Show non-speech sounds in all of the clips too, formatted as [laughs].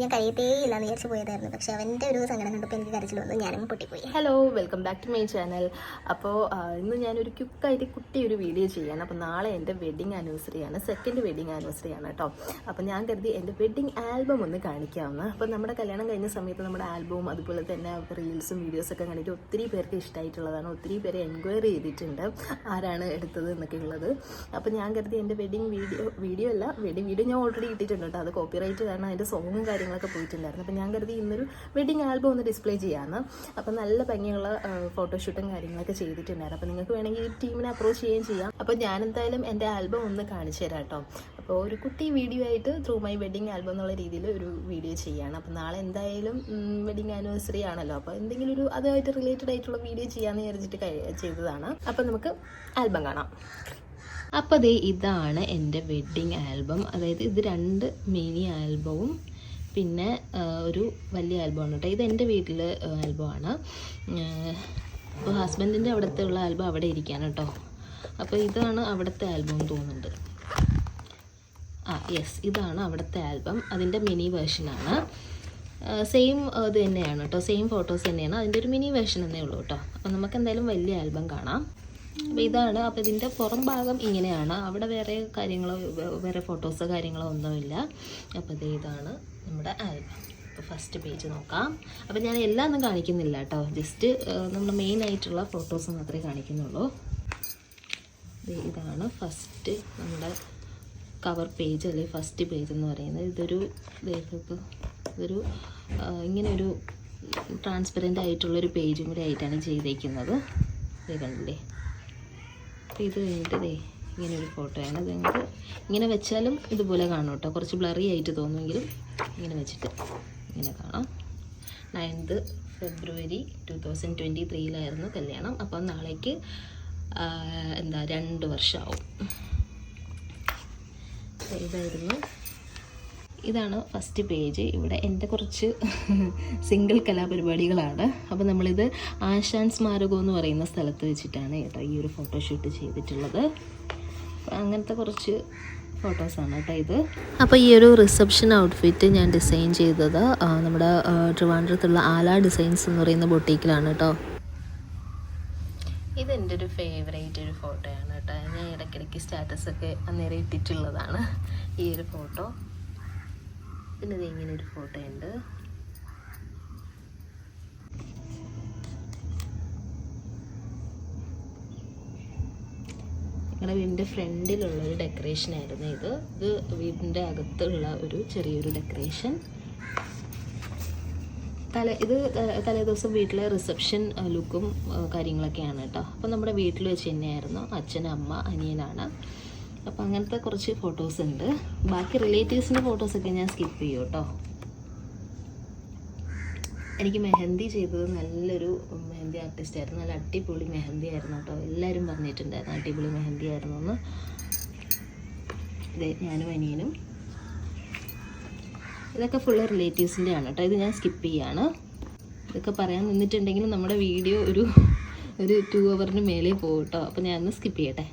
ഞാൻ കഴിയത്തേ ഇല്ലാന്ന് വിചാരിച്ച് പോയതായിരുന്നു. പക്ഷെ അവന്റെ ഒരു സങ്കടം കണ്ടപ്പോൾ എനിക്ക് കരച്ചിൽ വന്നു. ഞാനും പൊട്ടിപ്പോയി. Hello welcome back to my channel അപ്പോൾ ഇന്ന് ഞാനൊരു ക്യുക്കായിട്ട് കുട്ടി ഒരു വീഡിയോ ചെയ്യാണ് അപ്പോൾ നാളെ എന്റെ വെഡിങ് ആനിവേഴ്സറി ആണ്. സെക്കൻഡ് വെഡിങ് ആനിവേഴ്സറി ആണ് കേട്ടോ. അപ്പോൾ ഞാൻ കരുതി എന്റെ വെഡിങ് ആൽബം ഒന്ന് കാണിക്കാമെന്ന് അപ്പോൾ നമ്മുടെ കല്യാണം കഴിഞ്ഞ സമയത്ത് നമ്മുടെ ആൽബവും അതുപോലെ തന്നെ റീൽസും വീഡിയോസൊക്കെ കണ്ടിട്ട് ഒത്തിരി പേർക്ക് ഇഷ്ടമായിട്ടുള്ളതാണ് ഒത്തിരി പേരെ എൻക്വയറി ചെയ്തിട്ടുണ്ട്. ആരാണ് എടുത്തത് എന്നൊക്കെ ഉള്ളത്. അപ്പോൾ ഞാൻ കരുതി എന്റെ വെഡിങ് വീഡിയോ വീഡിയോ അല്ല വെഡിങ് വീഡിയോ ഞാൻ ഓൾറെഡി ഇട്ടിട്ടുണ്ട് കേട്ടോ. അത് കോപ്പിറൈറ്റ് കാരണം അതിന്റെ സോങ്ങും കാര്യങ്ങളൊക്കെ പോയിട്ടുണ്ടായിരുന്നു. അപ്പോൾ ഞാൻ കരുതി ഇന്നൊരു വെഡിങ് ആൽബം ഒന്ന് ഡിസ്പ്ലേ ചെയ്യാമെന്ന് അപ്പോൾ നല്ല ഭംഗിയുള്ള ഫോട്ടോഷൂട്ടും കാര്യങ്ങളൊക്കെ ചെയ്തിട്ടുണ്ടായിരുന്നു. അപ്പോൾ നിങ്ങൾക്ക് വേണമെങ്കിൽ ഈ ടീമിനെ അപ്രോച്ച് ചെയ്യുകയും ചെയ്യാം. അപ്പോൾ ഞാൻ എന്തായാലും എന്റെ ആൽബം ഒന്ന് കാണിച്ചു തരാം കേട്ടോ അപ്പോൾ ഒരു കുട്ടി വീഡിയോ ആയിട്ട് ത്രൂ മൈ വെഡിങ് ആൽബം എന്നുള്ള രീതിയിൽ ഒരു വീഡിയോ ചെയ്യാണ് അപ്പോൾ നാളെ എന്തായാലും വെഡിങ് ആനിവേഴ്സറി ആണല്ലോ. അപ്പോൾ എന്തെങ്കിലും ഒരു അതുമായിട്ട് റിലേറ്റഡ് ആയിട്ടുള്ള വീഡിയോ ചെയ്യാമെന്ന് വിചാരിച്ചിട്ട് ചെയ്തതാണ്. അപ്പോൾ നമുക്ക് ആൽബം കാണാം. അപ്പോൾ അതേ ഇതാണ് എന്റെ വെഡ്ഡിങ് ആൽബം അതായത് ഇത് രണ്ട് മിനി ആൽബവും പിന്നെ ഒരു വലിയ ആൽബം ആണ് കേട്ടോ. ഇത് എന്റെ വീട്ടിലെ ആൽബമാണ്. അപ്പോൾ ഹസ്ബൻഡിന്റെ അവിടുത്തെ ഉള്ള ആൽബം അവിടെ ഇരിക്കുകയാണ് കേട്ടോ. അപ്പോൾ ഇതാണ് അവിടുത്തെ ആൽബം തോന്നുന്നുണ്ട്. ആ യെസ് ഇതാണ് അവിടുത്തെ ആൽബം. അതിന്റെ മിനി വേർഷനാണ്. സെയിം ഇത് തന്നെയാണ് കേട്ടോ. സെയിം ഫോട്ടോസ് തന്നെയാണ്. അതിന്റെ ഒരു മിനി വേർഷൻ എന്നേ ഉള്ളൂ കേട്ടോ. അപ്പോൾ നമുക്ക് എന്തായാലും വലിയ ആൽബം കാണാം. അപ്പോൾ ഇതാണ്. അപ്പോൾ ഇതിന്റെ പുറം ഭാഗം ഇങ്ങനെയാണ്. അവിടെ വേറെ കാര്യങ്ങളോ വേറെ ഫോട്ടോസോ കാര്യങ്ങളോ ഒന്നുമില്ല. അപ്പോൾ ഇത് ഇതാണ്. നമ്മുടെ ആൽബം അപ്പോൾ ഫസ്റ്റ് പേജ് നോക്കാം. അപ്പോൾ ഞാൻ എല്ലാം ഒന്നും കാണിക്കുന്നില്ല കേട്ടോ. ജസ്റ്റ് നമ്മുടെ മെയിൻ ആയിട്ടുള്ള ഫോട്ടോസ് മാത്രമേ കാണിക്കുന്നുള്ളൂ. ഇതാണ് ഫസ്റ്റ് നമ്മുടെ കവർ പേജ് അല്ലെങ്കിൽ ഫസ്റ്റ് പേജ് എന്ന് പറയുന്നത്. ഇതൊരു ഇതൊരു ഇങ്ങനൊരു ട്രാൻസ്പെറന്റ് ആയിട്ടുള്ളൊരു പേജും കൂടി ആയിട്ടാണ് ചെയ്തേക്കുന്നത്. കണ്ടില്ലേ? അപ്പോൾ ഇത് കഴിഞ്ഞിട്ട് ദേ ഇങ്ങനെ ഒരു ഫോട്ടോയാണ് ഇത് നിങ്ങൾക്ക് ഇങ്ങനെ വെച്ചാലും ഇതുപോലെ കാണും കേട്ടോ. കുറച്ച് ബ്ലറി ആയിട്ട് തോന്നുമെങ്കിലും ഇങ്ങനെ വെച്ചിട്ട് ഇങ്ങനെ കാണാം. Ninth February two thousand twenty ത്രീയിലായിരുന്നു കല്യാണം. അപ്പം നാളേക്ക് എന്താ രണ്ട് വർഷമാവും ഇതായിരുന്നു. ഇതാണ് ഫസ്റ്റ് പേജ് ഇവിടെ എന്റെ കുറച്ച് സിംഗിൾ കലാപരിപാടികളാണ്. അപ്പോൾ നമ്മളിത് ആശാൻ സ്മാരകം എന്ന് പറയുന്ന സ്ഥലത്ത് വെച്ചിട്ടാണ് കേട്ടോ ഈ ഒരു ഫോട്ടോഷൂട്ട് ചെയ്തിട്ടുള്ളത്. അങ്ങനത്തെ കുറച്ച് ഫോട്ടോസാണ് കേട്ടോ ഇത്. അപ്പോൾ ഈ ഒരു റിസപ്ഷൻ ഔട്ട്ഫിറ്റ് ഞാൻ ഡിസൈൻ ചെയ്തത് നമ്മുടെ ട്രിവാൻഡ്രത്തുള്ള ആല ഡിസൈൻസ് എന്ന് പറയുന്ന ബൊട്ടീക്കിലാണ് കേട്ടോ. ഇതെന്റെ ഒരു ഫേവറേറ്റ് ഒരു ഫോട്ടോയാണ് കേട്ടോ. ഞാൻ ഇടയ്ക്കിടയ്ക്ക് സ്റ്റാറ്റസ് ഒക്കെ അന്നേരം ഇട്ടിട്ടുള്ളതാണ് ഈ ഒരു ഫോട്ടോ പിന്നെ ഇത് ഇങ്ങനെ ഒരു ഫോട്ടോ ഉണ്ട്. ഞങ്ങളുടെ വീടിന്റെ ഫ്രണ്ടിലുള്ള ഒരു ഡെക്കറേഷൻ ആയിരുന്നു ഇത്. ഇത് വീടിന്റെ അകത്തുള്ള ഒരു ചെറിയൊരു ഡെക്കറേഷൻ തല ഇത് തലേ ദിവസം വീട്ടിലെ റിസപ്ഷൻ ലുക്കും കാര്യങ്ങളൊക്കെയാണ് കേട്ടോ അപ്പോൾ നമ്മുടെ വീട്ടിൽ വെച്ച് തന്നെയായിരുന്നു അച്ഛൻ അമ്മ അനിയനാണ്. അപ്പോൾ അങ്ങനത്തെ കുറച്ച് ഫോട്ടോസ് ഉണ്ട്. ബാക്കി റിലേറ്റീവ്സിന്റെ ഫോട്ടോസൊക്കെ ഞാൻ സ്കിപ്പ് ചെയ്യും കേട്ടോ എനിക്ക് മെഹന്തി ചെയ്തത് നല്ലൊരു മെഹന്തി ആർട്ടിസ്റ്റ് ആയിരുന്നു. നല്ല അടിപൊളി മെഹന്തി ആയിരുന്നു കേട്ടോ. എല്ലാവരും പറഞ്ഞിട്ടുണ്ടായിരുന്നു അടിപൊളി മെഹന്തി ആയിരുന്നു എന്ന്. ഇത് ഞാനും അനിയനും. ഇതൊക്കെ ഫുള്ള് റിലേറ്റീവ്സിന്റെ ആണ് കേട്ടോ. ഇത് ഞാൻ സ്കിപ്പ് ചെയ്യാണ്. ഇതൊക്കെ പറയാൻ നിന്നിട്ടുണ്ടെങ്കിൽ നമ്മുടെ വീഡിയോ ഒരു ഒരു ടു അവറിന് മേലെ പോകും കേട്ടോ. അപ്പോൾ ഞാനൊന്ന് സ്കിപ്പ് ചെയ്യട്ടെ.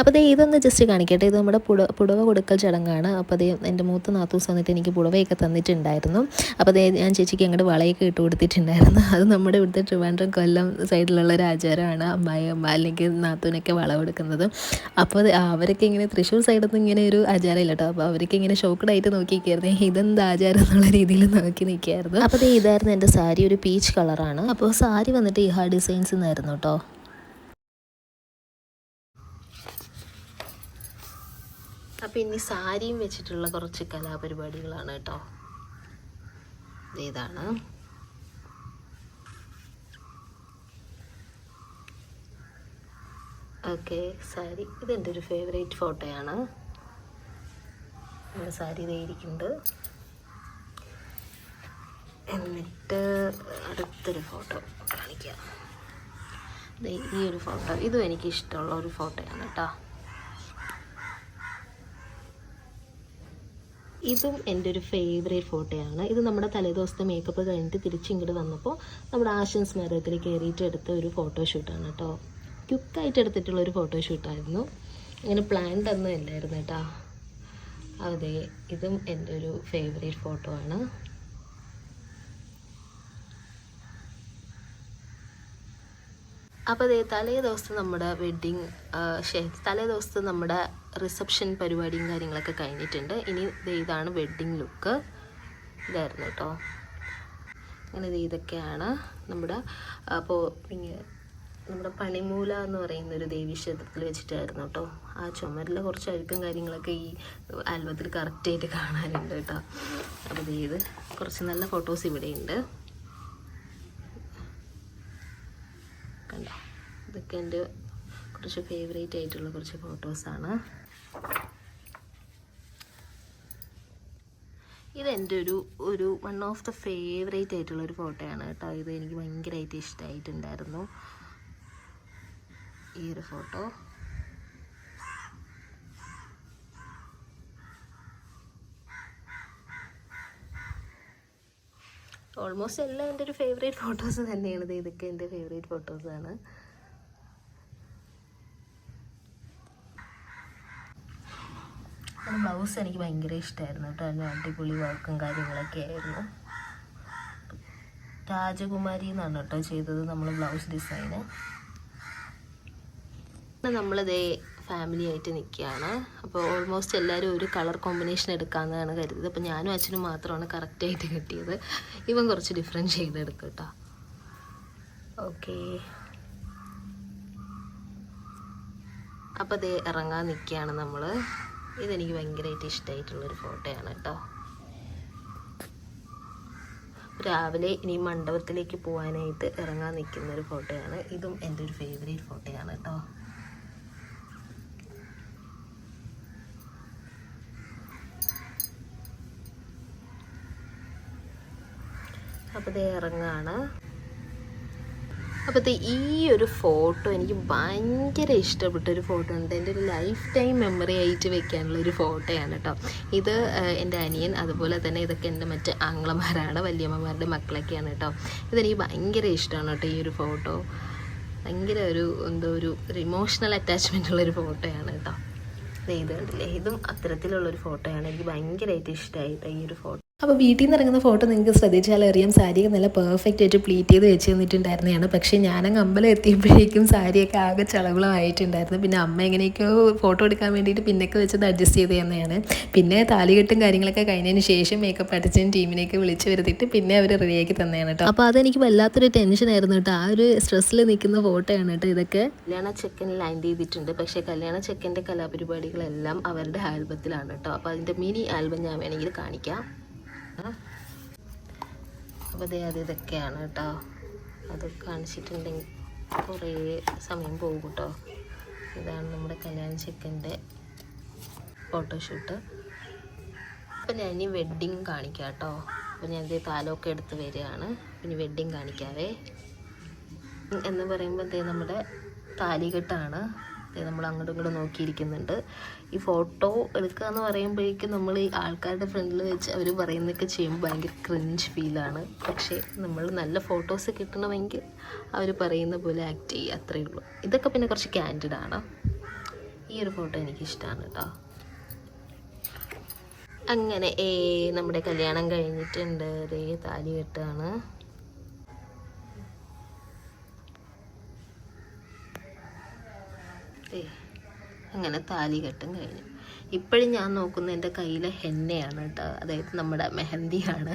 അപ്പോൾ ദേ ഇതൊന്ന് ജസ്റ്റ് കാണിക്കട്ടെ. ഇത് നമ്മുടെ പുട പുടവ കൊടുക്കൽ ചടങ്ങാണ്. അപ്പോൾ അതേ എന്റെ മൂത്ത നാത്തൂസ് വന്നിട്ട് എനിക്ക് പുടവയൊക്കെ തന്നിട്ടുണ്ടായിരുന്നു. അപ്പോൾ അതേ ഞാൻ ചേച്ചിക്ക് അങ്ങോട്ട് വളയൊക്കെ ഇട്ട് കൊടുത്തിട്ടുണ്ടായിരുന്നു. അത് നമ്മുടെ ഇവിടുത്തെ ട്രിവാൻഡ്രം കൊല്ലം സൈഡിലുള്ള ഒരു ആചാരമാണ് അമ്മായി അമ്മ അല്ലെങ്കിൽ നാത്തൂനൊക്കെ വള കൊടുക്കുന്നത്. അപ്പോൾ അവരൊക്കെ ഇങ്ങനെ തൃശ്ശൂർ സൈഡിൽ നിന്ന് ഇങ്ങനെ ഒരു ആചാരം ഇല്ല കേട്ടോ. അപ്പോൾ അവരൊക്കെ ഇങ്ങനെ ഷോക്കഡായിട്ട് നോക്കി നിൽക്കുകയായിരുന്നു ഇതെന്ത് ആചാരം എന്നുള്ള രീതിയിൽ നോക്കി നിൽക്കുകയായിരുന്നു. അപ്പോൾ ഇതായിരുന്നു എന്റെ സാരി ഒരു പീച്ച് കളറാണ് അപ്പോൾ സാരി വന്നിട്ട് ഇഹാ ഡിസൈൻസ് എന്നായിരുന്നു കേട്ടോ. അപ്പം ഇനി സാരിയും വെച്ചിട്ടുള്ള കുറച്ച് കലാപരിപാടികളാണ് കേട്ടോ. ഇതാണ്. ഓക്കെ സാരി. ഇതെന്റെ ഒരു ഫേവറേറ്റ് ഫോട്ടോയാണ് നമ്മുടെ സാരി ഇതായിരിക്കുന്നത് എന്നിട്ട് അടുത്തൊരു ഫോട്ടോ കാണിക്കാം. ഈ ഒരു ഫോട്ടോ ഇതും എനിക്ക് ഇഷ്ടമുള്ള ഒരു ഫോട്ടോയാണ് കേട്ടോ. ഇതും എന്റെ ഒരു ഫേവറേറ്റ് ഫോട്ടോയാണ് ഇത് നമ്മുടെ തലേദിവസത്തെ മേക്കപ്പ് കഴിഞ്ഞിട്ട് തിരിച്ചിങ്ങോട്ട് വന്നപ്പോൾ നമ്മുടെ ആശൻ സ്മാരകത്തിൽ കയറിയിട്ട് എടുത്ത ഒരു ഫോട്ടോഷൂട്ടാണ് കേട്ടോ ക്യുക്കായിട്ട് എടുത്തിട്ടുള്ള ഒരു ഫോട്ടോഷൂട്ടായിരുന്നു അങ്ങനെ പ്ലാൻഡ് ഒന്നും ഇല്ലായിരുന്നു കേട്ടോ അതെ ഇതും എന്റെ ഒരു ഫേവറേറ്റ് ഫോട്ടോ ആണ്. അപ്പോൾ അതേ തലേ ദിവസത്തെ നമ്മുടെ വെഡ്ഡിങ് തലേ ദിവസത്തെ നമ്മുടെ റിസപ്ഷൻ പരിപാടിയും കാര്യങ്ങളൊക്കെ കഴിഞ്ഞിട്ടുണ്ട്. ഇനി ഇതാണ് വെഡ്ഡിങ് ലുക്ക് ഇതായിരുന്നു കേട്ടോ അങ്ങനെ ഇതൊക്കെയാണ് നമ്മുടെ അപ്പോൾ നമ്മുടെ പണിമൂല എന്ന് പറയുന്ന ഒരു ദേവീ ക്ഷേത്രത്തിൽ വെച്ചിട്ടായിരുന്നു കേട്ടോ ആ ചുമരിലെ കുറച്ച് അഴുക്കും കാര്യങ്ങളൊക്കെ ഈ ആൽബത്തിൽ കറക്റ്റായിട്ട് കാണാനുണ്ട് കേട്ടോ അപ്പോൾ ഇത് കുറച്ച് നല്ല ഫോട്ടോസ് ഇവിടെയുണ്ട്. കണ്ടോ? ഇതൊക്കെ എന്റെ കുറച്ച് ഫേവറേറ്റ് ആയിട്ടുള്ള കുറച്ച് ഫോട്ടോസാണ് ഇതെന്റെ ഒരു ഒരു വൺ ഓഫ് ദ ഫേവറേറ്റ് ആയിട്ടുള്ള ഒരു ഫോട്ടോയാണ് കേട്ടോ. ഇത് എനിക്ക് ഭയങ്കരമായിട്ട് ഇഷ്ടമായിട്ടുണ്ടായിരുന്നു ഈ ഒരു ഫോട്ടോ ഓൾമോസ്റ്റ് എല്ലാം എന്റെ ഒരു ഫേവറേറ്റ് ഫോട്ടോസ് തന്നെയാണ്. ഇത് ഇതൊക്കെ എന്റെ ഫേവറേറ്റ് ഫോട്ടോസാണ് ബ്ലൗസ് എനിക്ക് ഭയങ്കര ഇഷ്ടമായിരുന്നു കേട്ടോ. അതിന് അടിപൊളി വർക്കും കാര്യങ്ങളൊക്കെ ആയിരുന്നു. രാജകുമാരി എന്നാണ് കേട്ടോ ചെയ്തത് നമ്മൾ ബ്ലൗസ് ഡിസൈന് നമ്മളിതേ ഫാമിലി ആയിട്ട് നിൽക്കുകയാണ് അപ്പോൾ ഓൾമോസ്റ്റ് എല്ലാവരും ഒരു കളർ കോമ്പിനേഷൻ എടുക്കാമെന്നാണ് കരുതിയത്. അപ്പോൾ ഞാനും അച്ഛനും മാത്രമാണ് കറക്റ്റായിട്ട് കിട്ടിയത്. ഇവൻ കുറച്ച് ഡിഫറെന്റ് ഷെയ്ഡ് കേട്ടോ ഓക്കേ അപ്പോൾ ദേ ഇറങ്ങാൻ നിൽക്കുകയാണ് നമ്മൾ ഇതെനിക്ക് ഭയങ്കരമായിട്ട് ഇഷ്ടമായിട്ടുള്ളൊരു ഫോട്ടോയാണ് കേട്ടോ രാവിലെ ഇനി മണ്ഡപത്തിലേക്ക് പോകാനായിട്ട് ഇറങ്ങാൻ നിൽക്കുന്ന ഒരു ഫോട്ടോയാണ് ഇതും എന്റെ ഒരു ഫേവറേറ്റ് ഫോട്ടോയാണ് കേട്ടോ അപ്പോൾ ഇറങ്ങാണ്. അപ്പോൾ ഈ ഒരു ഫോട്ടോ എനിക്ക് ഭയങ്കര ഇഷ്ടപ്പെട്ട ഒരു ഫോട്ടോ ഉണ്ട്. എന്റെ ഒരു ലൈഫ് ടൈം മെമ്മറി ആയിട്ട് വെക്കാനുള്ള ഒരു ഫോട്ടോയാണ് കേട്ടോ. ഇത് എന്റെ അനിയൻ അതുപോലെ തന്നെ ഇതൊക്കെ എന്റെ മറ്റ് ആങ്ങളമാരാണ് വലിയമ്മമാരുടെ മക്കളൊക്കെയാണ് കേട്ടോ. ഇതെനിക്ക് ഭയങ്കര ഇഷ്ടമാണ് കേട്ടോ ഈ ഒരു ഫോട്ടോ. ഭയങ്കര ഒരു എന്തോ ഒരു ഇമോഷണൽ അറ്റാച്ച്മെന്റ് ഉള്ളൊരു ഫോട്ടോയാണ് കേട്ടോ. ഇത് ഇതും അത്തരത്തിലുള്ളൊരു ഫോട്ടോയാണ്. എനിക്ക് ഭയങ്കരമായിട്ട് ഇഷ്ടമായിട്ടോ ഈ ഒരു ഫോട്ടോ. അപ്പോൾ വീട്ടിൽ നിന്ന് ഇറങ്ങുന്ന ഫോട്ടോ നിങ്ങൾക്ക് ശ്രദ്ധിച്ചാൽ അറിയാം. സാരി നല്ല പെർഫെക്റ്റ് ആയിട്ട് പ്ലീറ്റ് ചെയ്ത് വെച്ച് തന്നിട്ടുണ്ടായിരുന്നതാണ് പക്ഷേ ഞാനങ്ങ് അമ്പലം എത്തിയപ്പോഴേക്കും സാരിയൊക്കെ ആകെ ചളവളമായിട്ടുണ്ടായിരുന്നു. പിന്നെ അമ്മ എങ്ങനെയൊക്കെയോ ഫോട്ടോ എടുക്കാൻ വേണ്ടിയിട്ട് പിന്നൊക്കെ വെച്ചത് അഡ്ജസ്റ്റ് ചെയ്ത് തന്നെയാണ്. പിന്നെ താലികെട്ടും കാര്യങ്ങളൊക്കെ കഴിഞ്ഞതിന് ശേഷം മേക്കപ്പ് അടിച്ചും ടീമിനെയൊക്കെ വിളിച്ച് വരുത്തിയിട്ട് പിന്നെ അവർ റെഡിയാക്കി തന്നെയാണ് കേട്ടോ അപ്പോൾ അതെനിക്ക് വല്ലാത്തൊരു ടെൻഷനായിരുന്നു കേട്ടോ ആ ഒരു സ്ട്രെസ്സിൽ നിൽക്കുന്ന ഫോട്ടോയാണ് കേട്ടോ ഇതൊക്കെ. കല്യാണ ചെക്കൻ ലൈൻ ചെയ്തിട്ടുണ്ട്. പക്ഷേ കല്യാണ ചെക്കന്റെ കലാപരിപാടികളെല്ലാം അവരുടെ ആൽബത്തിലാണ് കേട്ടോ അപ്പോൾ അതിന്റെ മിനി ആൽബം ഞാൻ വേണമെങ്കിൽ കാണിക്കാം. അപ്പോൾ ദേ അത് ഇതൊക്കെയാണ് കേട്ടോ. അത് കാണിച്ചിട്ടുണ്ടെങ്കിൽ കുറേ സമയം പോകും കേട്ടോ. ഇതാണ് നമ്മുടെ കല്യാൺ ചെക്കന്റെ ഫോട്ടോഷൂട്ട്. അപ്പോൾ ഞാൻ ഇനി വെഡ്ഡിങ് കാണിക്കാം കേട്ടോ. അപ്പോൾ ഞാൻ ഇതേ താലമൊക്കെ എടുത്ത് വരികയാണ്. പിന്നെ വെഡ്ഡിങ് കാണിക്കാവേ. എന്ന് പറയുമ്പോൾ നമ്മുടെ താലികെട്ടാണ് നമ്മൾ അങ്ങോട്ടും ഇങ്ങോട്ടും നോക്കിയിരിക്കുന്നുണ്ട്. ഈ ഫോട്ടോ എടുക്കുക എന്ന് പറയുമ്പോഴേക്കും നമ്മൾ ഈ ആൾക്കാരുടെ ഫ്രണ്ടിൽ വെച്ച് അവർ പറയുന്നതൊക്കെ ചെയ്യുമ്പോൾ ഭയങ്കര ക്രിഞ്ച് ഫീലാണ് പക്ഷേ നമ്മൾ നല്ല ഫോട്ടോസ് കിട്ടണമെങ്കിൽ അവർ പറയുന്ന പോലെ ആക്ട് ചെയ്യുക അത്രയേ ഉള്ളൂ. ഇതൊക്കെ പിന്നെ കുറച്ച് ക്യാൻഡിഡ് ആണ്. ഈ ഒരു ഫോട്ടോ എനിക്കിഷ്ടമാണ് കേട്ടോ അങ്ങനെ ഏ നമ്മുടെ കല്യാണം കഴിഞ്ഞിട്ടുണ്ട്. ദേ താലി കെട്ടാണ് ദേ, അങ്ങനെ താലി കെട്ടും കഴിഞ്ഞു. ഇപ്പോഴും ഞാൻ നോക്കുന്ന എന്റെ കയ്യിലെ ഹെന്നയാണ് കേട്ടോ. അതായത് നമ്മുടെ മെഹന്തിയാണ്.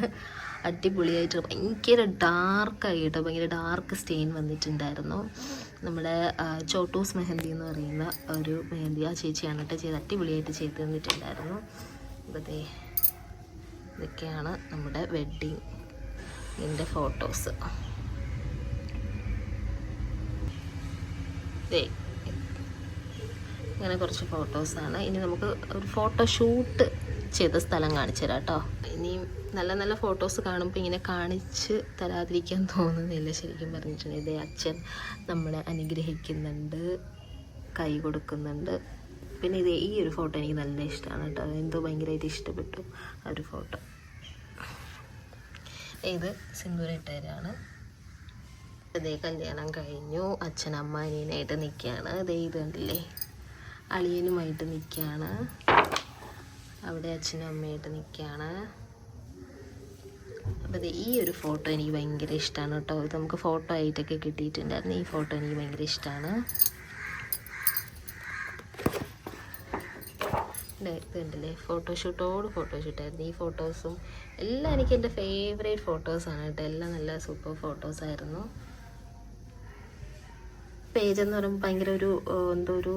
അടിപൊളിയായിട്ട് ഭയങ്കര ഡാർക്കായി കേട്ടോ ഭയങ്കര ഡാർക്ക് സ്റ്റെയിൻ വന്നിട്ടുണ്ടായിരുന്നു. നമ്മുടെ ചോട്ടൂസ് മെഹന്തി എന്ന് പറയുന്ന ഒരു മെഹന്തി ആ ചേച്ചിയാണ് കേട്ടോ ചെയ്ത് അടിപൊളിയായിട്ട് ചെയ്ത് തന്നിട്ടുണ്ടായിരുന്നു. അതേ ഇതൊക്കെയാണ് നമ്മുടെ വെഡ്ഡിങ്ങിന്റെ ഫോട്ടോസ് ദേ ഇങ്ങനെ കുറച്ച് ഫോട്ടോസാണ് ഇനി നമുക്ക് ഒരു ഫോട്ടോ ഷൂട്ട് ചെയ്ത സ്ഥലം കാണിച്ചു തരാം കേട്ടോ ഇനിയും നല്ല നല്ല ഫോട്ടോസ് കാണുമ്പോൾ ഇങ്ങനെ കാണിച്ച് തരാതിരിക്കാൻ തോന്നുന്നില്ല ശരിക്കും പറഞ്ഞിട്ടുണ്ടെങ്കിൽ. ഇതേ അച്ഛൻ നമ്മളെ അനുഗ്രഹിക്കുന്നുണ്ട് കൈ കൊടുക്കുന്നുണ്ട്. പിന്നെ ഇത് ഈ ഒരു ഫോട്ടോ എനിക്ക് നല്ല ഇഷ്ടമാണ് കേട്ടോ എന്തോ ഭയങ്കരമായിട്ട് ഇഷ്ടപ്പെട്ടു ആ ഒരു ഫോട്ടോ ഇത് സിന്ദൂരട്ടേരാണ് ഇതേ കല്യാണം കഴിഞ്ഞു. അച്ഛൻ അമ്മ അനിയനായിട്ട് നിൽക്കുകയാണ് ഇതേ ഇത് കണ്ടില്ലേ? അളിയനുമായിട്ട് നിൽക്കുകയാണ് അവിടെ അച്ഛനും അമ്മയായിട്ട് നിൽക്കുകയാണ് അപ്പോൾ ഈ ഒരു ഫോട്ടോ എനിക്ക് ഭയങ്കര ഇഷ്ടമാണ് കേട്ടോ. ഇത് നമുക്ക് ഫോട്ടോ ആയിട്ടൊക്കെ കിട്ടിയിട്ടുണ്ടായിരുന്നു. ഈ ഫോട്ടോ എനിക്ക് ഭയങ്കര ഇഷ്ടമാണ് ഇതുണ്ടല്ലേ ഫോട്ടോഷൂട്ടോട് ഫോട്ടോഷൂട്ടായിരുന്നു ഈ ഫോട്ടോസും എല്ലാം എനിക്ക് എന്റെ ഫേവറേറ്റ് ഫോട്ടോസാണ് കേട്ടോ. എല്ലാം നല്ല സൂപ്പർ ഫോട്ടോസായിരുന്നു പേജെന്ന് പറയുമ്പോൾ ഭയങ്കര ഒരു എന്തോ ഒരു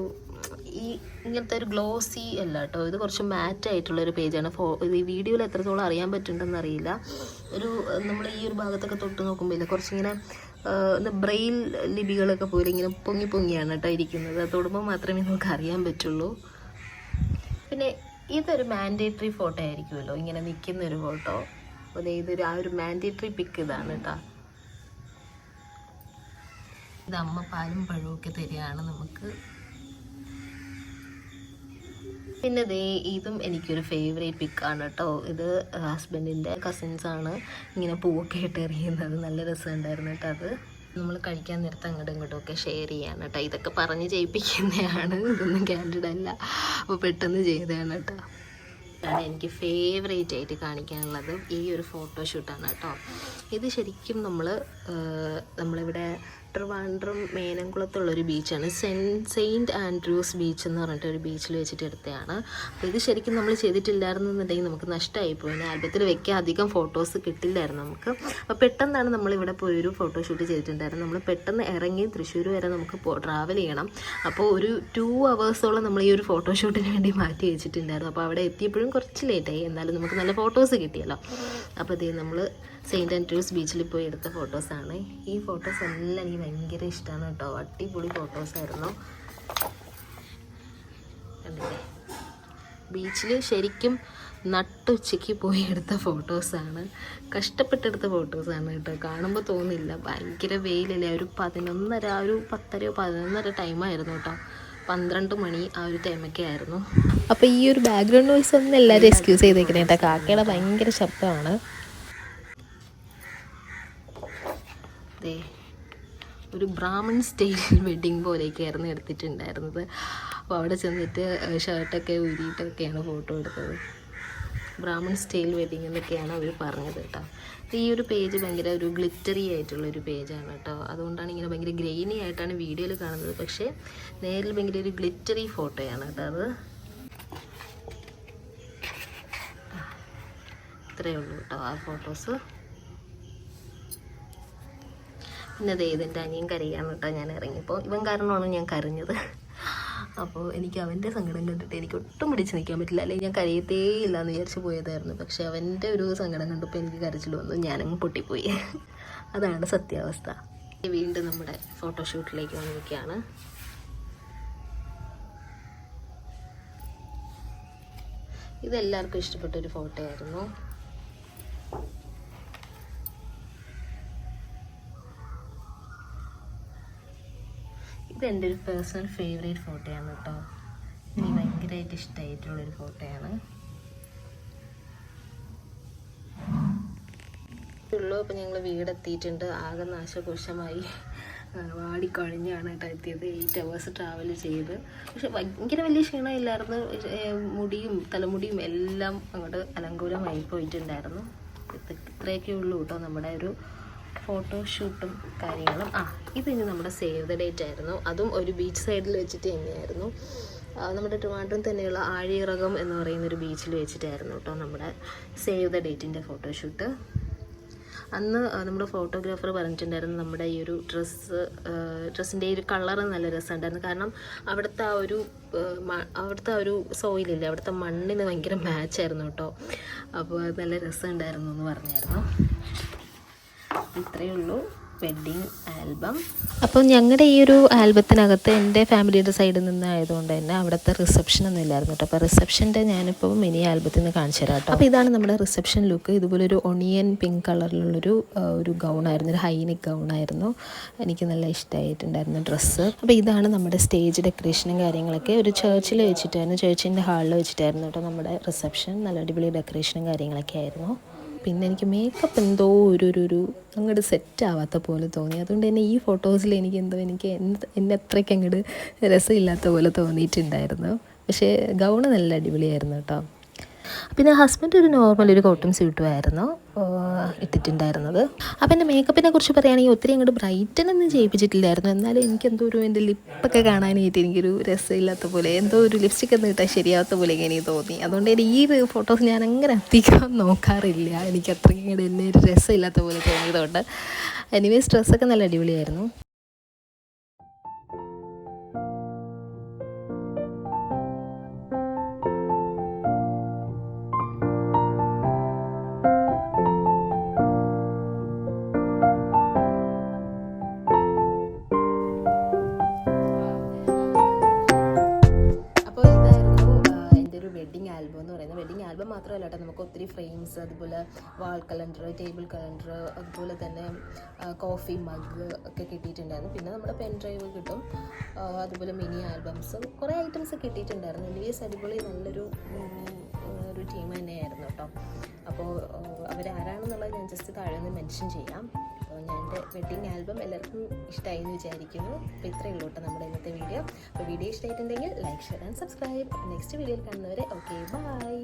ഈ ഇങ്ങനത്തെ ഒരു ഗ്ലോസി അല്ല കേട്ടോ ഇത് കുറച്ച് മാറ്റ് ആയിട്ടുള്ള ഒരു പേജാണ്. ഫോ ഇത് ഈ വീഡിയോയിൽ എത്രത്തോളം അറിയാൻ പറ്റുന്നുണ്ടെന്ന് അറിയില്ല. ഒരു നമ്മൾ ഈ ഒരു ഭാഗത്തൊക്കെ തൊട്ട് നോക്കുമ്പോൾ ഇല്ല കുറച്ചിങ്ങനെ ബ്രെയിൽ ലിപികളൊക്കെ പോലെ ഇങ്ങനെ പൊങ്ങി പൊങ്ങിയാണ് കേട്ടോ ഇരിക്കുന്നത്. അത് തൊടുമ്പോൾ മാത്രമേ നമുക്ക് അറിയാൻ പറ്റുള്ളൂ. പിന്നെ ഇതൊരു മാൻഡേറ്ററി ഫോട്ടോ ആയിരിക്കുമല്ലോ. ഇങ്ങനെ നിൽക്കുന്ന ഒരു ഫോട്ടോ. അതെ ഇതൊരു ആ ഒരു മാൻഡേറ്ററി പിക്ക് ഇതാണ് കേട്ടോ ഇത് അമ്മ പാലും പഴവും ഒക്കെ തരികയാണ് നമുക്ക്. പിന്നെ ദേ ഇതും എനിക്കൊരു ഫേവറേറ്റ് പിക്കാണ് കേട്ടോ. ഇത് ഹസ്ബൻഡിന്റെ കസിൻസ് ആണ് ഇങ്ങനെ പൂവൊക്കെ ഇട്ട് എറിയുന്നത്. നല്ല രസമുണ്ടായിരുന്നു കേട്ടോ അത്. നമ്മൾ കഴിക്കാൻ നേരത്ത് അങ്ങോട്ടും ഇങ്ങോട്ടും ഒക്കെ ഷെയർ ചെയ്യാണ് കേട്ടോ. ഇതൊക്കെ പറഞ്ഞ് ചെയ്യിപ്പിക്കുന്നതാണ് ഇതൊന്നും ക്യാൻഡിഡ് അല്ല. അപ്പോൾ പെട്ടെന്ന് ചെയ്തതാണ് കേട്ടോ. ഇതാണ് എനിക്ക് ഫേവറേറ്റ് ആയിട്ട് കാണിക്കാനുള്ളത്. ഈ ഒരു ഫോട്ടോഷൂട്ടാണ് കേട്ടോ. ഇത് ശരിക്കും നമ്മൾ നമ്മളിവിടെ ട്രിവാൻഡ്രം മേനംകുളത്തുള്ളൊരു ബീച്ചാണ്. സെൻ സെയിന്റ് ആൻഡ്രൂസ് ബീച്ച് എന്ന് പറഞ്ഞിട്ട് ഒരു ബീച്ചിൽ വെച്ചിട്ട് എടുത്തതാണ്. അപ്പോൾ ഇത് ശരിക്കും നമ്മൾ ചെയ്തിട്ടില്ലായിരുന്നുണ്ടെങ്കിൽ നമുക്ക് നഷ്ടമായി പോയി ആൽബത്തിൽ വെക്കാൻ അധികം ഫോട്ടോസ് കിട്ടില്ലായിരുന്നു നമുക്ക്. അപ്പോൾ പെട്ടെന്നാണ് നമ്മളിവിടെ പോയി ഒരു ഫോട്ടോ ഷൂട്ട് ചെയ്തിട്ടുണ്ടായിരുന്നത്. നമ്മൾ പെട്ടെന്ന് ഇറങ്ങി തൃശ്ശൂർ വരെ നമുക്ക് ട്രാവൽ ചെയ്യണം. അപ്പോൾ ഒരു ടു അവേഴ്സോളം നമ്മൾ ഈ ഒരു ഫോട്ടോ ഫോട്ടോഷൂട്ടിന് വേണ്ടി മാറ്റി വെച്ചിട്ടുണ്ടായിരുന്നു. അപ്പോൾ അവിടെ എത്തിയപ്പോഴും കുറച്ച് ലേറ്റായി എന്നാലും നമുക്ക് നല്ല ഫോട്ടോസ് കിട്ടിയല്ലോ. അപ്പോൾ അതേ നമ്മൾ സെയിന്റ് ആൻഡ്രൂസ് ബീച്ചിൽ പോയി എടുത്ത ഫോട്ടോസാണ് ഈ ഫോട്ടോസ് എല്ലാം എനിക്ക് ഭയങ്കര ഇഷ്ടമാണ് കേട്ടോ. അടിപൊളി ഫോട്ടോസായിരുന്നു കണ്ടില്ലേ? ബീച്ചിൽ ശരിക്കും നട്ടുച്ചയ്ക്ക് പോയി എടുത്ത ഫോട്ടോസാണ് കഷ്ടപ്പെട്ടെടുത്ത ഫോട്ടോസാണ് കേട്ടോ. കാണുമ്പോൾ തോന്നില്ല. ഭയങ്കര വെയിലല്ലേ? ഒരു പതിനൊന്നര ആ ഒരു പത്തരയോ പതിനൊന്നര ടൈമായിരുന്നു കേട്ടോ. പന്ത്രണ്ട് മണി ആ ഒരു ടൈമൊക്കെ ആയിരുന്നു. അപ്പോൾ ഈ ഒരു ബാക്ക്ഗ്രൗണ്ട് വോയിസ് ഒന്നും എല്ലാവരും എക്സ്ക്യൂസ് ചെയ്തേക്കണേ കേട്ടോ. കാക്കയുടെ ഭയങ്കര ശബ്ദമാണ്. ദേ ഒരു ബ്രാഹ്മൺ സ്റ്റൈൽ [laughs] വെഡിങ് പോലെയൊക്കെയായിരുന്നു എടുത്തിട്ടുണ്ടായിരുന്നത്. അപ്പോൾ അവിടെ ചെന്നിട്ട് ഷർട്ടൊക്കെ ഊരിയിട്ടൊക്കെയാണ് ഫോട്ടോ എടുത്തത്. ബ്രാഹ്മൺ സ്റ്റൈൽ വെഡിങ് എന്നൊക്കെയാണ് അവർ പറഞ്ഞത് കേട്ടോ. അപ്പോൾ ഈ ഒരു പേജ് ഭയങ്കര ഒരു ഗ്ലിറ്ററി ആയിട്ടുള്ള ഒരു പേജാണ് കേട്ടോ. അതുകൊണ്ടാണ് ഇങ്ങനെ ഭയങ്കര ഗ്രെയിനി ആയിട്ടാണ് വീഡിയോയിൽ കാണുന്നത്. പക്ഷേ നേരിൽ ഭയങ്കര ഒരു ഗ്ലിറ്ററി ഫോട്ടോയാണ് കേട്ടോ അത്. ഇത്രയേ ഉള്ളൂ കേട്ടോ ആ ഫോട്ടോസ് ദേ അനിയും അനിയൻ കരയാണ് കേട്ടോ ഞാൻ ഇറങ്ങിയപ്പോൾ ഇവൻ കാരണമാണ് ഞാൻ കരഞ്ഞത്. അപ്പോൾ എനിക്ക് അവന്റെ സങ്കടം കണ്ടിട്ട് എനിക്ക് ഒട്ടും പിടിച്ച് നിൽക്കാൻ പറ്റില്ല. അല്ലെങ്കിൽ ഞാൻ കരയത്തേ ഇല്ല എന്ന് വിചാരിച്ച് പോയതായിരുന്നു. പക്ഷെ അവന്റെ ഒരു സങ്കടം കണ്ടപ്പോൾ എനിക്ക് കരച്ചിൽ വന്നു. ഞാനങ്ങ് പൊട്ടിപ്പോയി. അതാണ് സത്യാവസ്ഥ. വീണ്ടും നമ്മുടെ ഫോട്ടോഷൂട്ടിലേക്ക് വന്നിരിക്കുകയാണ്. ഇതെല്ലാവർക്കും ഇഷ്ടപ്പെട്ട ഒരു ഫോട്ടോ ആയിരുന്നു ഇത് എന്റെ ഒരു പേഴ്സണൽ ഫേവറേറ്റ് ഫോട്ടോയാണ് കേട്ടോ. എനിക്ക് ഭയങ്കരമായിട്ട് ഇഷ്ടമായിട്ടുള്ളൊരു ഫോട്ടോയാണ് ഉള്ളൂ അപ്പോൾ ഞങ്ങൾ വീടെത്തിയിട്ടുണ്ട്. ആകെ നാശകോശമായി. വാടിക്കൊഴിഞ്ഞാണ് കേട്ടോ എത്തിയത്. എയ്റ്റ് അവേഴ്സ് ട്രാവൽ ചെയ്ത്. പക്ഷെ ഭയങ്കര വലിയ ക്ഷീണമില്ലായിരുന്നു. മുടിയും തലമുടിയും എല്ലാം അങ്ങോട്ട് അലങ്കൂലമായി പോയിട്ടുണ്ടായിരുന്നു. ഇത് ഇത്രയൊക്കെ ഉള്ളൂ കേട്ടോ നമ്മുടെ ഒരു ഫോട്ടോഷൂട്ടും കാര്യങ്ങളും. ആ ഇത് ഇനി നമ്മുടെ സേവ് ദ ഡേറ്റ് ആയിരുന്നു. അതും ഒരു ബീച്ച് സൈഡിൽ വെച്ചിട്ട് തന്നെയായിരുന്നു. നമ്മുടെ ട്രിവാൻഡ്രം തന്നെയുള്ള ആഴിയിറകം എന്ന് പറയുന്ന ഒരു ബീച്ചിൽ വെച്ചിട്ടായിരുന്നു കേട്ടോ നമ്മുടെ സേവ് ദ ഡേറ്റിന്റെ ഫോട്ടോഷൂട്ട് അന്ന് നമ്മുടെ ഫോട്ടോഗ്രാഫർ പറഞ്ഞിട്ടുണ്ടായിരുന്നു നമ്മുടെ ഈ ഒരു ഡ്രസ്സ് ഡ്രസ്സിന്റെ ഒരു കളർ നല്ല രസമുണ്ടായിരുന്നു. കാരണം അവിടുത്തെ ആ ഒരു അവിടുത്തെ ആ ഒരു സോയിലില്ലേ അവിടുത്തെ മണ്ണിന് ഭയങ്കര മാച്ചായിരുന്നു കേട്ടോ അപ്പോൾ നല്ല രസമുണ്ടായിരുന്നു എന്ന് പറഞ്ഞായിരുന്നു. ഇത്രയേ ഉള്ളൂ. വെഡ്ഡിങ് ആൽബം അപ്പോൾ ഞങ്ങളുടെ ഈ ഒരു ആൽബത്തിനകത്ത് എന്റെ ഫാമിലിയുടെ സൈഡിൽ നിന്നായതുകൊണ്ട് തന്നെ അവിടുത്തെ റിസപ്ഷൻ ഒന്നും ഇല്ലായിരുന്നു കേട്ടോ. അപ്പോൾ റിസപ്ഷന്റെ ഞാനിപ്പോൾ മിനി ആൽബത്തിൽ നിന്ന് കാണിച്ചു തരാം കേട്ടോ. അപ്പോൾ ഇതാണ് നമ്മുടെ റിസപ്ഷൻ ലുക്ക് ഇതുപോലെ ഒരു ഒണിയൻ പിങ്ക് കളറിലുള്ളൊരു ഒരു ഒരു ഗൗണായിരുന്നു ഒരു ഹൈനിക് ഗൗണായിരുന്നു എനിക്ക് നല്ല ഇഷ്ടമായിട്ടുണ്ടായിരുന്നു ഡ്രസ്സ് അപ്പോൾ ഇതാണ് നമ്മുടെ സ്റ്റേജ് ഡെക്കറേഷനും കാര്യങ്ങളൊക്കെ. ഒരു ചേർച്ചിൽ വെച്ചിട്ടായിരുന്നു ചേർച്ചിന്റെ ഹാളിൽ വെച്ചിട്ടായിരുന്നു കേട്ടോ നമ്മുടെ റിസപ്ഷൻ നല്ല അടിപൊളി ഡെക്കറേഷനും കാര്യങ്ങളൊക്കെ ആയിരുന്നു. പിന്നെ എനിക്ക് മേക്കപ്പ് എന്തോ ഒരു ഒരു അങ്ങോട്ട് സെറ്റ് ആവാത്ത പോലെ തോന്നി. അതുകൊണ്ട് തന്നെ ഈ ഫോട്ടോസിൽ എനിക്ക് എന്തോ എനിക്ക് എന്ത് എന്നെ അത്രയ്ക്ക് അങ്ങോട്ട് രസമില്ലാത്ത പോലെ തോന്നിയിട്ടുണ്ടായിരുന്നു. പക്ഷേ ഗൗണ് നല്ല അടിപൊളിയായിരുന്നു കേട്ടോ. പിന്നെ ഹസ്ബൻഡ് ഒരു നോർമൽ ഒരു കോട്ടൺ സ്യൂട്ടും ആയിരുന്നു ആഹ് ഇട്ടിട്ടുണ്ടായിരുന്നത്. അപ്പം എന്റെ മേക്കപ്പിനെ കുറിച്ച് പറയുകയാണെങ്കിൽ ഒത്തിരി അങ്ങോട്ട് ബ്രൈറ്റൻ ഒന്നും ചെയ്യിപ്പിച്ചിട്ടില്ലായിരുന്നു. എന്നാലും എനിക്കെന്തോ ഒരു എന്റെ ലിപ്പൊക്കെ കാണാനായിട്ട് എനിക്കൊരു രസമില്ലാത്ത പോലെ എന്തോ ഒരു ലിപ്സ്റ്റിക് ഒന്നും ഇട്ടാൽ ശരിയാവാത്ത പോലെ എനിക്ക് തോന്നി. അതുകൊണ്ട് എന്റെ ഈ ഫോട്ടോസ് ഞാൻ അങ്ങനെ അധികം നോക്കാറില്ല. എനിക്ക് അത്രയ്ക്ക് ഇങ്ങോട്ട് എന്നെ ഒരു രസമില്ലാത്ത പോലെ തോന്നിയതുകൊണ്ട്. എനിവേസ് ഡ്രസ്സൊക്കെ നല്ല അടിപൊളിയായിരുന്നു. ആൽബം എന്ന് പറയുന്നത് വെഡിങ് ആൽബം മാത്രമല്ല കേട്ടോ നമുക്ക് ഒത്തിരി ഫ്രെയിംസ് അതുപോലെ വാൾ കലണ്ടർ ടേബിൾ കലണ്ടർ അതുപോലെ തന്നെ കോഫി മഗ് ഒക്കെ കിട്ടിയിട്ടുണ്ടായിരുന്നു. പിന്നെ നമ്മുടെ പെൻ ഡ്രൈവ് കിട്ടും. അതുപോലെ മിനി ആൽബംസ് കുറേ ഐറ്റംസ് കിട്ടിയിട്ടുണ്ടായിരുന്നു. എനിവേസ് അടിപൊളി നല്ലൊരു ഒരു ടീം തന്നെയായിരുന്നു കേട്ടോ അപ്പോൾ അവരാരാണെന്നുള്ളത് ഞാൻ ജസ്റ്റ് താഴെ നിന്ന് മെൻഷൻ ചെയ്യാം. അപ്പോൾ ഞാൻ എന്റെ വെഡ്ഡിങ് ആൽബം എല്ലാവർക്കും ഇഷ്ടമായി എന്ന് വിചാരിക്കുന്നു. അപ്പോൾ ഇത്രയേ ഉള്ളൂ കേട്ടോ നമ്മുടെ ഇന്നത്തെ വീഡിയോ. അപ്പോൾ വീഡിയോ ഇഷ്ടമായിട്ടുണ്ടെങ്കിൽ like share and subscribe. Next വീഡിയോയിൽ കാണുന്നവരെ ഓക്കെ ബൈ.